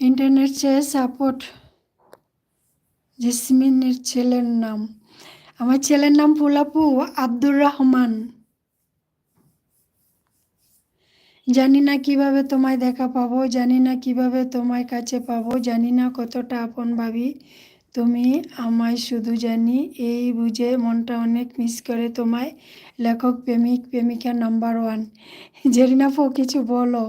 Internet চেয়ে support জেসমিনের ছেলের নাম। আমার ছেলের নাম ফুলাপু আব্দুর রহমান। জানি না কীভাবে তোমায় দেখা পাবো, জানি না কীভাবে তোমায় কাছে পাবো, জানি না কতটা আপন ভাবি। তুমি আমায় শুধু জানি, এই বুঝে মনটা অনেক মিস করে তোমায়। লেখক, প্রেমিক, প্রেমিকা নাম্বার ওয়ান জেরিনা ফো কিছু বলো।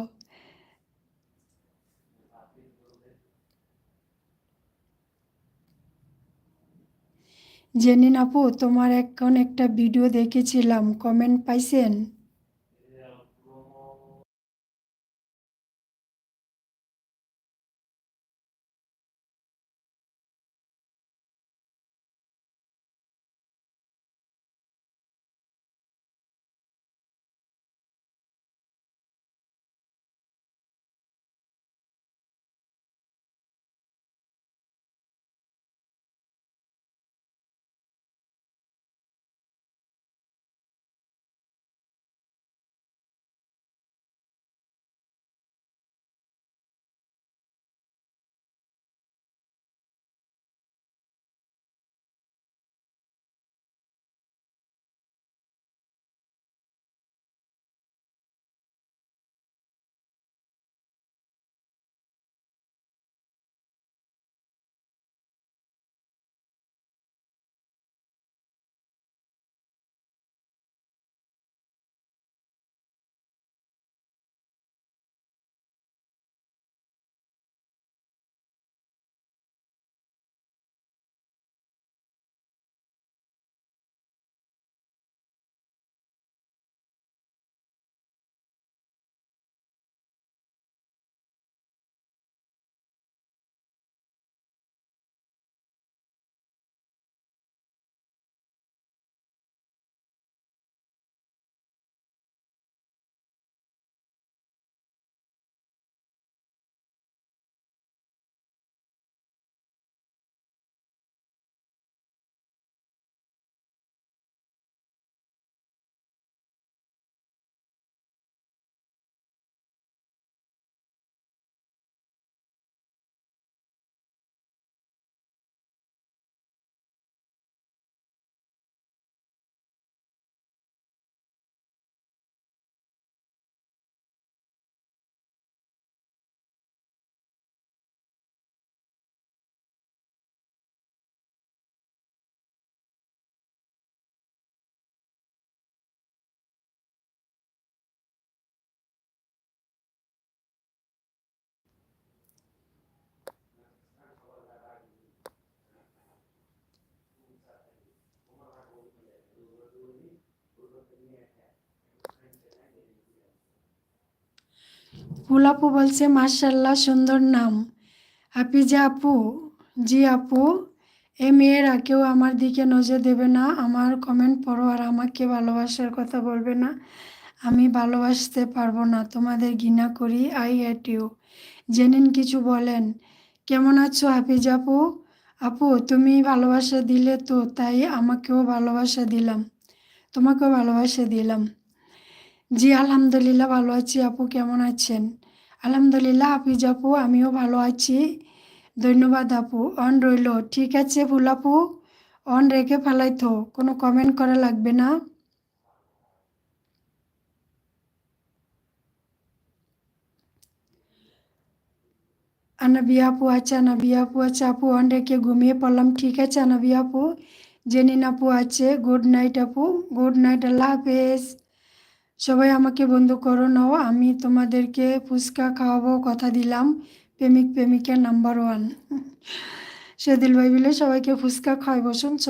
জেনিন আপু তোমার এখন একটা ভিডিও দেখেছিলাম কমেন্ট পাইছেন? ফুলাপু বলছে মার্শাল্লাহ সুন্দর নাম। হাফিজা আপু, জি আপু, এ মেয়েরা কেউ আমার দিকে নজর দেবে না, আমার কমেন্ট পড়ো আর আমাকে ভালোবাসার কথা বলবে না। আমি ভালোবাসতে পারব না, তোমাদের ঘৃণা করি আই হ্যাট ইউ জেনিন কিছু বলেন, কেমন আছো হাফিজ আপু? আপু, তুমি ভালোবাসা দিলে তো, তাই আমাকেও ভালোবাসা দিলাম, তোমাকেও ভালোবাসা দিলাম। জি, আলহামদুলিল্লাহ ভালো আছি। আপু কেমন আছেন? আলহামদুলিল্লাহ হাফিজ আপু, আমিও ভালো আছি। ধন্যবাদ আপু। অন রইল। ঠিক আছে ফুল আপু? অন রেখে ফেলাইতো। কোনো কমেন্ট করা লাগবে না? আনাবিয়া আপু আছে, আনাবিয়া আপু আছে। আপু, অন রেখে ঘুমিয়ে পড়লাম। ঠিক আছে আনাবিয়া আপু? জেনিন আপু আছে। গুড নাইট আপু। গুড নাইট, আল্লাহ হাফেজ। সবাই আমাকে বন্ধু করো, নাও। আমি তোমাদেরকে ফুচকা খাওয়াবো, কথা দিলাম। প্রেমিক প্রেমিকা নাম্বার ওয়ান। সেদিল ভাই বলে, সবাইকে ফুচকা খাওয়াইব, শুনছ?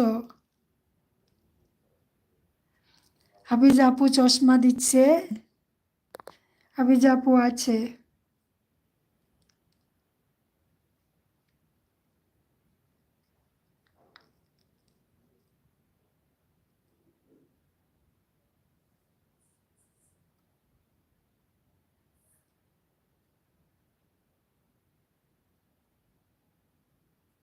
হাবিজ আপু চশমা দিচ্ছে। হাবিজ আপু আছে।